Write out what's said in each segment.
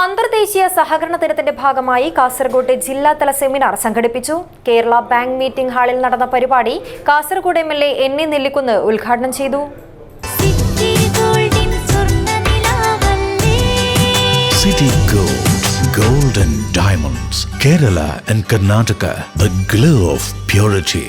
അന്തർദേശീയ സഹകരണ ദിനത്തിന്റെ ഭാഗമായി കാസർഗോഡ് ജില്ലാതല സെമിനാർ സംഘടിപ്പിച്ചു. കേരള ബാങ്ക് മീറ്റിംഗ് ഹാളിൽ നടന്ന പരിപാടി Kasaragod M L A N A Nellikunnu ഉദ്ഘാടനം ചെയ്തു. സിറ്റി ഗോൾഡിൻ സ്വർണനിലാവല്ലേ City Gold, Gold and Diamonds, Kerala and Karnataka, the glow of purity.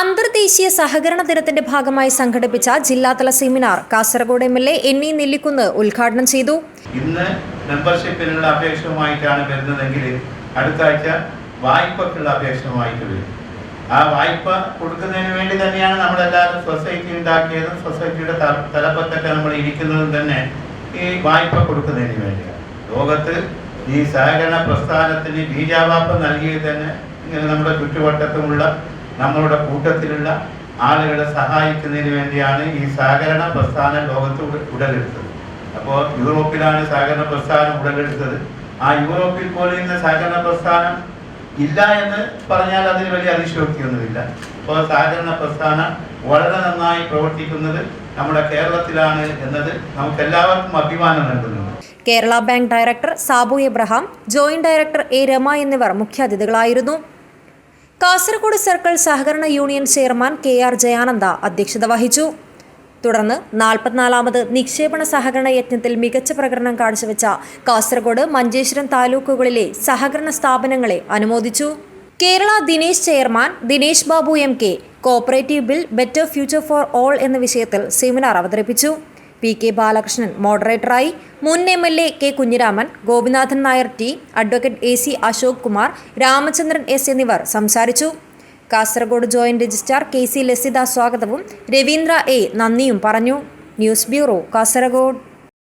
അന്തർദേശീയ സഹകരണ ദിനത്തിന്റെ ഭാഗമായി സംഘടിപ്പിച്ച ജില്ലാതല seminar Kasaragod M L A N E Nellikunnu ഉദ്ഘാടനം ചെയ്തു. ഇന്ന് മെമ്പർഷിപ്പിനുള്ള അപേക്ഷയുമായിട്ടാണ് വരുന്നതെങ്കിൽ അടുത്ത ആഴ്ച വായ്പക്കുള്ള അപേക്ഷയുമായിട്ട് വരും. ആ വായ്പ കൊടുക്കുന്നതിന് വേണ്ടി തന്നെയാണ് നമ്മളെല്ലാവരും സൊസൈറ്റി ഉണ്ടാക്കിയതും സൊസൈറ്റിയുടെ തലപ്പത്തൊക്കെ നമ്മൾ ഇരിക്കുന്നതും തന്നെ ഈ വായ്പ കൊടുക്കുന്നതിന് വേണ്ടിയാണ്. ലോകത്ത് ഈ സഹകരണ പ്രസ്ഥാനത്തിന് ബീജാവാപ്പം നൽകിയത് തന്നെ ഇങ്ങനെ നമ്മുടെ ചുറ്റുവട്ടത്തുമുള്ള നമ്മളുടെ കൂട്ടത്തിലുള്ള ആളുകളെ സഹായിക്കുന്നതിന് വേണ്ടിയാണ് ഈ സഹകരണ പ്രസ്ഥാനം ലോകത്ത് ഉടലെടുത്തത്. അപ്പോൾ യൂറോപ്പിലാണ് സഹകരണ പ്രസ്ഥാനം ഉടലെടുത്തത്. ആ യൂറോപ്പിൽ പോലും ഇന്ന് സഹകരണ പ്രസ്ഥാനം ഇല്ല എന്ന് പറഞ്ഞാൽ അതിന് വലിയ അതിശയോക്തിയൊന്നുമില്ല. അപ്പോൾ സഹകരണ പ്രസ്ഥാനം വളരെ നന്നായി പ്രവർത്തിക്കുന്നത് നമ്മുടെ കേരളത്തിലാണ് എന്നത് നമുക്ക് എല്ലാവർക്കും അഭിമാനം നൽകുന്നുണ്ട്. Kerala bank director Sabu Abraham joint director A Rama എന്നിവർ മുഖ്യാതിഥികളായിരുന്നു. കാസർഗോഡ് സർക്കിൾ സഹകരണ union chairman K R Jayananda അധ്യക്ഷത വഹിച്ചു. തുടർന്ന് നാൽപ്പത്തിനാലാമത് നിക്ഷേപണ സഹകരണ യജ്ഞത്തിൽ മികച്ച പ്രകടനം കാഴ്ചവെച്ച കാസർഗോഡ് മഞ്ചേശ്വരം താലൂക്കുകളിലെ സഹകരണ സ്ഥാപനങ്ങളെ അനുമോദിച്ചു. Kerala Dinesh chairman Dinesh Babu M K cooperative bill better future for all എന്ന വിഷയത്തിൽ സെമിനാർ അവതരിപ്പിച്ചു. പി കെ ബാലകൃഷ്ണൻ മോഡറേറ്ററായി. മുൻ M L A K Kunhiraman Gopinathan Nair T advocate A C Ashok Kumar Ramachandran S എന്നിവർ സംസാരിച്ചു. Kasaragod joint registrar K C Lasitha സ്വാഗതവും Ravindra A നന്ദിയും പറഞ്ഞു. News bureau Kasaragod.